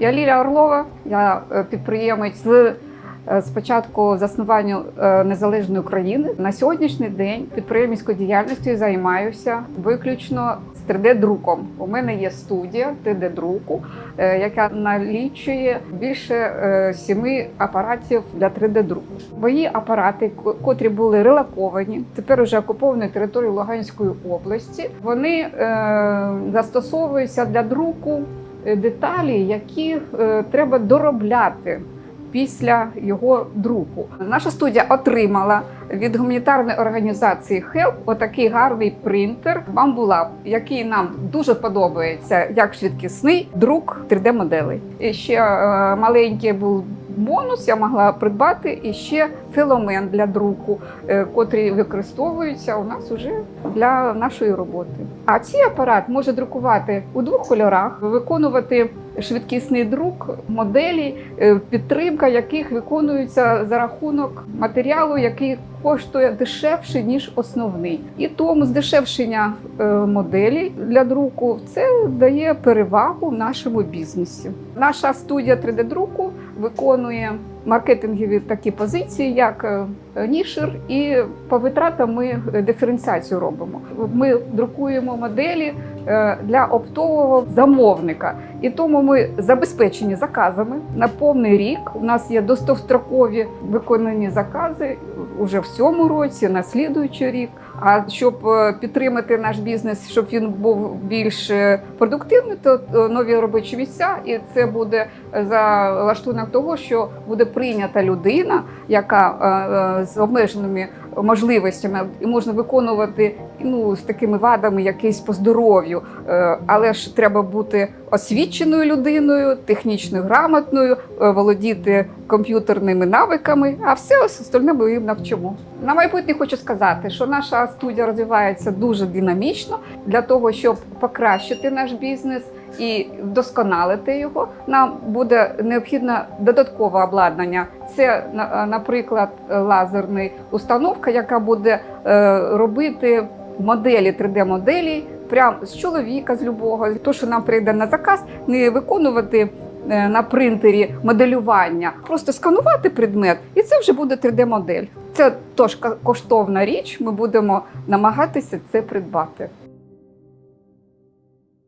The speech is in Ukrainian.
Я Лілія Орлова, я е, підприємець з е, спочатку заснування е, незалежної України. На сьогоднішній день підприємницькою діяльністю займаюся виключно з 3D-друком. У мене є студія 3D-друку, е, яка налічує більше сіми апаратів для 3D-друку. Мої апарати, котрі були релоковані, тепер уже окуповані території Луганської області. Вони застосовуються для друку деталі, які е, треба доробляти. Після його друку наша студія отримала від гуманітарної організації HELP отакий гарний принтер Бамбулаб, який нам дуже подобається як швидкісний друк 3D-моделей. І ще е, маленький був бонус, я могла придбати і ще філомен для друку, котрі використовуються у нас уже для нашої роботи. А цей апарат може друкувати у двох кольорах, виконувати швидкісний друк моделі, е, підтримка яких виконується за рахунок матеріалу, який коштує дешевше ніж основний. І тому здешевшення е, моделі для друку це дає перевагу нашому бізнесі. Наша студія 3D-друку виконує маркетингові такі позиції, як е, нішер, і по витратам ми диференціацію робимо. Ми друкуємо моделі е, для оптового замовника, і тому ми забезпечені заказами на повний рік. У нас є достовстрокові виконані закази уже в цьому році, на слідуючий рік. А щоб е, підтримати наш бізнес, щоб він був більш е, продуктивний, то е, нові робочі місця, і це буде за лаштунок того, що буде прийнята людина, яка е, е, з обмеженими можливостями. І можна виконувати ну з такими вадами, якісь по здоров'ю, Е, але ж треба бути освіченою людиною, технічно грамотною, е, володіти комп'ютерними навиками, а все остальне ми їм навчимо. На майбутнє хочу сказати, що наша студія розвивається дуже динамічно. Для того, щоб покращити наш бізнес і вдосконалити його. Нам буде необхідно додаткове обладнання. Це, наприклад, лазерна установка, яка буде е, робити моделі 3D-моделі прямо з чоловіка, з любого. То, що нам прийде на заказ, не виконувати е, на принтері моделювання, просто сканувати предмет, і це вже буде 3D-модель. Це тож коштовна річ. Ми будемо намагатися це придбати.